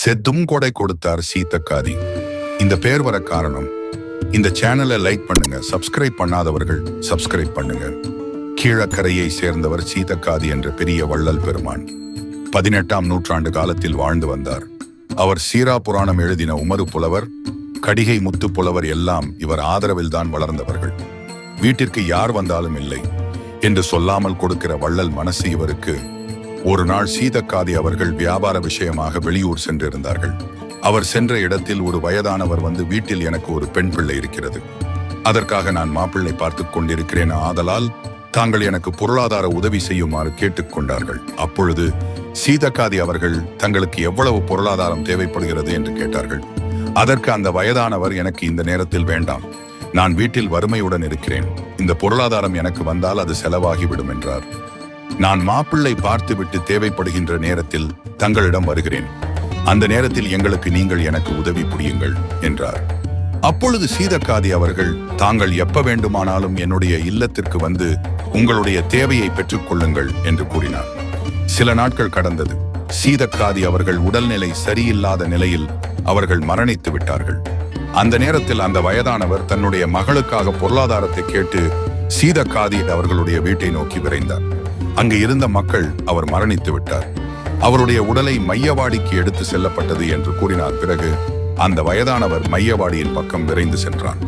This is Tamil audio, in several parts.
செத்தும் கொடை கொடுத்தார் சீத்தக்காரி இந்த பேர் வர காரணம் இந்த சேனலை லைக் பண்ணுங்க சப்ஸ்கிரைப் பண்ணாதவர்கள் சப்ஸ்கிரைப் பண்ணுங்க. கீழக்கரையை சேர்ந்தவர் சீதக்காதி என்ற பெரிய வள்ளல் பெருமான். பதினெட்டாம் நூற்றாண்டு காலத்தில் வாழ்ந்து வந்தார். அவர் சீரா புராணம் எழுதின உமரு புலவர் கடிகை முத்து புலவர் எல்லாம் இவர் ஆதரவில் தான் வளர்ந்தவர்கள். வீட்டிற்கு யார் வந்தாலும் இல்லை என்று சொல்லாமல் கொடுக்கிற வள்ளல் மனசு இவருக்கு ஒரு நாள் சீதக்காதி அவர்கள் வியாபார விஷயமாக வெளியூர் சென்றிருந்தார்கள். அவர் சென்ற இடத்தில் ஒரு வயதானவர் வந்து வீட்டில் எனக்கு ஒரு பெண் பிள்ளை இருக்கிறது. அதற்காக நான் மாப்பிள்ளை பார்த்துக் கொண்டிருக்கிறேன் ஆதலால் தாங்கள் எனக்கு பொருளாதார உதவி செய்யுமாறு கேட்டுக்கொண்டார்கள் அப்பொழுது சீதக்காதி அவர்கள் தங்களுக்கு எவ்வளவு பொருளாதாரம் தேவைப்படுகிறது? என்று கேட்டார்கள். அதற்கு அந்த வயதானவர் எனக்கு இந்த நேரத்தில் வேண்டாம். நான் வீட்டில் வறுமையுடன் இருக்கிறேன். இந்த பொருளாதாரம் எனக்கு வந்தால் அது செலவாகிவிடும் என்றார். நான் மாப்பிள்ளை பார்த்துவிட்டு தேவைப்படுகின்ற நேரத்தில் தங்களிடம் வருகிறேன். அந்த நேரத்தில் எங்களுக்கு நீங்கள் எனக்கு உதவி புரியுங்கள் என்றார். அப்பொழுது சீதக்காதி அவர்கள் தாங்கள் எப்ப வேண்டுமானாலும் என்னுடைய இல்லத்திற்கு வந்து உங்களுடைய தேவையை பெற்றுக்கொள்ளுங்கள் என்று கூறினார். சில நாட்கள் கடந்தது. சீதக்காதி அவர்கள் உடல்நிலை சரியில்லாத நிலையில் அவர்கள் மரணித்து விட்டார்கள். அந்த நேரத்தில் அந்த வயதானவர் தன்னுடைய மகளுக்காக பொருளாதாரத்தை கேட்டு சீதக்காதி அவர்களுடைய வீட்டை நோக்கி விரைந்தார். அங்கு இருந்த மக்கள் அவர் மரணித்து விட்டார். அவருடைய உடலை மையவாடிக்கு எடுத்து செல்லப்பட்டது என்று கூறினார். பிறகு அந்த வயதானவர் மையவாடியின் பக்கம் விரைந்து சென்றார்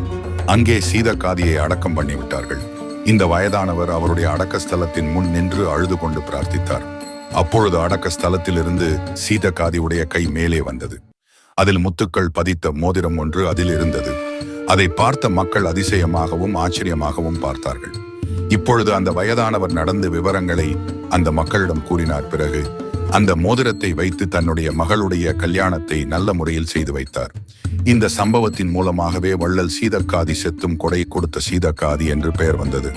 அங்கே சீதக்காதியை அடக்கம் பண்ணிவிட்டார்கள் இந்த வயதானவர் அவருடைய அடக்க ஸ்தலத்தின் முன் நின்று அழுது கொண்டு பிரார்த்தித்தார். அப்பொழுது அடக்க ஸ்தலத்திலிருந்து சீதக்காதியுடைய கை மேலே வந்தது. அதில் முத்துக்கள் பதித்த மோதிரம் ஒன்று அதில் இருந்தது. அதை பார்த்த மக்கள் அதிசயமாகவும் ஆச்சரியமாகவும் பார்த்தார்கள். இப்பொழுது அந்த வயதானவர் நடந்த விவரங்களை அந்த மக்களிடம் கூறினார். பிறகு அந்த மோதிரத்தை வைத்து தன்னுடைய மகளுடைய கல்யாணத்தை நல்ல முறையில் செய்து வைத்தார். இந்த சம்பவத்தின் மூலமாகவே வள்ளல் சீதக்காதி செத்தும் கொடை கொடுத்த சீதக்காதி என்று பெயர் வந்தது.